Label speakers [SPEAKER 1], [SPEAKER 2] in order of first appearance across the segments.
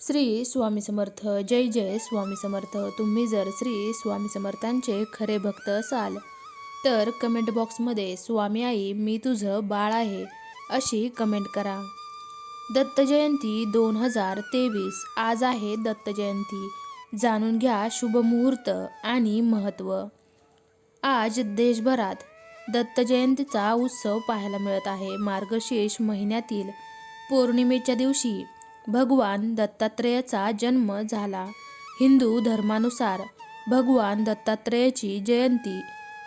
[SPEAKER 1] श्री स्वामी समर्थ जय जय स्वामी समर्थ. तुम्ही जर श्री स्वामी समर्थांचे खरे भक्त असाल तर कमेंट बॉक्समध्ये स्वामी आई मी तुझं बाळ आहे अशी कमेंट करा. दत्त जयंती दोन हजार तेवीस. आज आहे दत्त जयंती. जाणून घ्या शुभ मुहूर्त आणि महत्त्व आज देशभरात दत्त जयंतीचा उत्सव पाहायला मिळत आहे. मार्गशीर्ष महिन्यातील पौर्णिमेच्या दिवशी भगवान दत्तात्रेयाचा जन्म झाला. हिंदू धर्मानुसार भगवान दत्तात्रेयाची जयंती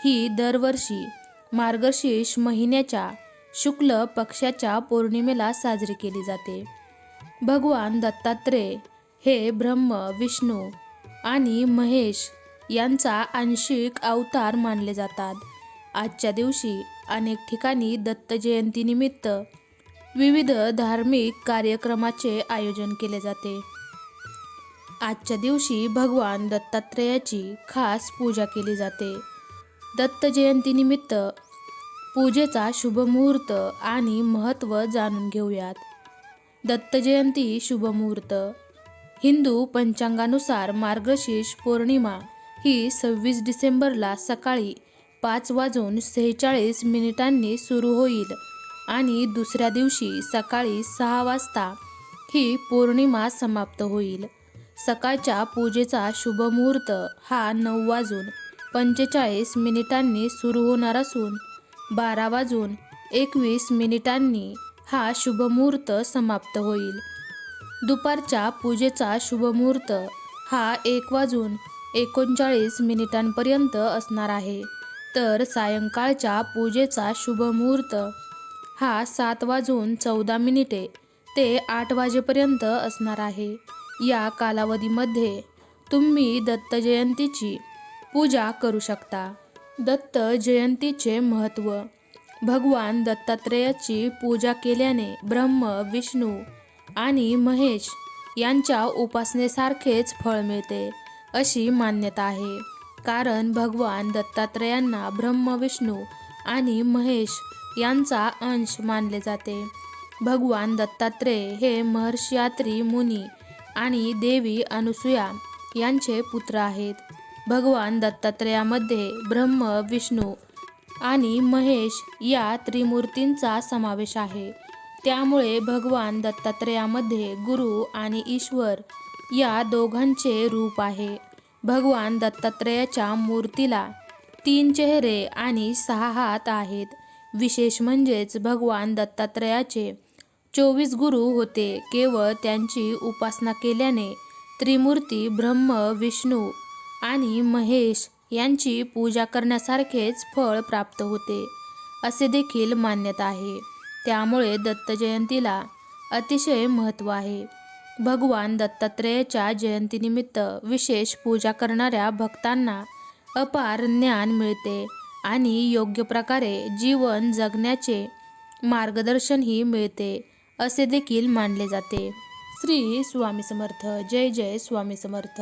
[SPEAKER 1] ही दरवर्षी मार्गशीर्ष महिन्याच्या शुक्ल पक्षाच्या पौर्णिमेला साजरी केली जाते. भगवान दत्तात्रेय हे ब्रह्म विष्णू आणि महेश यांचा आंशिक अवतार मानले जातात. आजच्या दिवशी अनेक ठिकाणी दत्त जयंतीनिमित्त विविध धार्मिक कार्यक्रमाचे आयोजन केले जाते. आजच्या दिवशी भगवान दत्तात्रेयाची खास पूजा केली जाते. दत्त जयंतीनिमित्त पूजेचा शुभ मुहूर्त आणि महत्त्व जाणून घेऊयात. दत्त जयंती शुभ मुहूर्त. हिंदू पंचांगानुसार मार्गशीर्ष पौर्णिमा ही सव्वीस डिसेंबरला सकाळी पाच वाजून सेहेचाळीस मिनिटांनी सुरू होईल. आणि दुसऱ्या दिवशी सकाळी सहा वाजता ही पौर्णिमा समाप्त होईल. सकाळच्या पूजेचा शुभमुहूर्त हा नऊ वाजून पंचेचाळीस मिनिटांनी सुरू होणार असून बारा वाजून एकवीस मिनिटांनी हा शुभमुहूर्त समाप्त होईल. दुपारच्या पूजेचा शुभमुहूर्त हा एक वाजून एकोणचाळीस मिनिटांपर्यंत असणार आहे. तर सायंकाळच्या पूजेचा शुभमुहूर्त हा सात वाजून चौदा मिनिटे ते आठ वाजेपर्यंत असणार आहे. या कालावधीमध्ये तुम्ही दत्त जयंतीची पूजा करू शकता. दत्त जयंतीचे महत्त्व. भगवान दत्तात्रेयाची पूजा केल्याने ब्रह्म विष्णू आणि महेश यांच्या उपासनेसारखेच फळ मिळते अशी मान्यता आहे. कारण भगवान दत्तात्रेयांना ब्रह्म विष्णू आणि महेश यांचा अंश मानले जाते. भगवान दत्तात्रेय हे महर्षियात्री मुनी आणि देवी अनुसूया यांचे पुत्र आहेत. भगवान दत्तात्रेयामध्ये ब्रह्म विष्णू आणि महेश या त्रिमूर्तींचा समावेश आहे. त्यामुळे भगवान दत्तात्रेयामध्ये गुरु आणि ईश्वर या दोघांचे रूप आहे. भगवान दत्तात्रेयाच्या मूर्तीला तीन चेहरे आणि सहा हात आहेत. विशेष म्हणजेच भगवान दत्तात्रेयाचे चोवीस गुरु होते. केवळ त्यांची उपासना केल्याने त्रिमूर्ती ब्रह्म विष्णू आणि महेश यांची पूजा करण्यासारखेच फळ प्राप्त होते असे देखील मान्यता आहे. त्यामुळे दत्त जयंतीला अतिशय महत्त्व आहे. भगवान दत्तात्रेयाच्या जयंतीनिमित्त विशेष पूजा करणाऱ्या भक्तांना अपार ज्ञान मिळते. आणि योग्य प्रकारे जीवन जगण्याचे मार्गदर्शनही मिळते असे देखील मानले जाते. श्री स्वामी समर्थ. जय जय स्वामी समर्थ.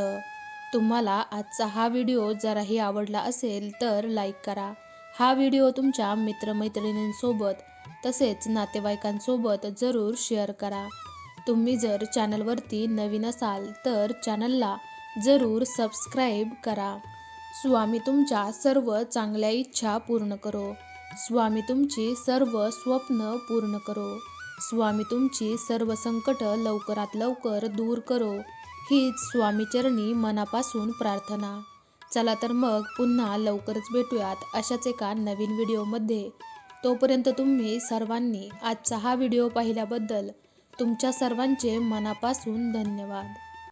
[SPEAKER 1] तुम्हाला आजचा हा व्हिडिओ जराही आवडला असेल तर लाईक करा. हा व्हिडिओ तुमच्या मित्रमैत्रिणींसोबत तसेच नातेवाईकांसोबत जरूर शेअर करा. तुम्ही जर चॅनलवरती नवीन असाल तर चॅनलला जरूर सबस्क्राईब करा. स्वामी तुमच्या सर्व चांगल्या इच्छा पूर्ण करो. स्वामी तुमची सर्व स्वप्न पूर्ण करो. स्वामी तुमची सर्व संकट लवकरात लवकर दूर करो. हीच स्वामीचरणी मनापासून प्रार्थना. चला तर मग पुन्हा लवकरच भेटूयात अशाच एका नवीन व्हिडिओमध्ये. तोपर्यंत तुम्ही सर्वांनी आजचा हा व्हिडिओ पाहिल्याबद्दल तुमच्या सर्वांचे मनापासून धन्यवाद.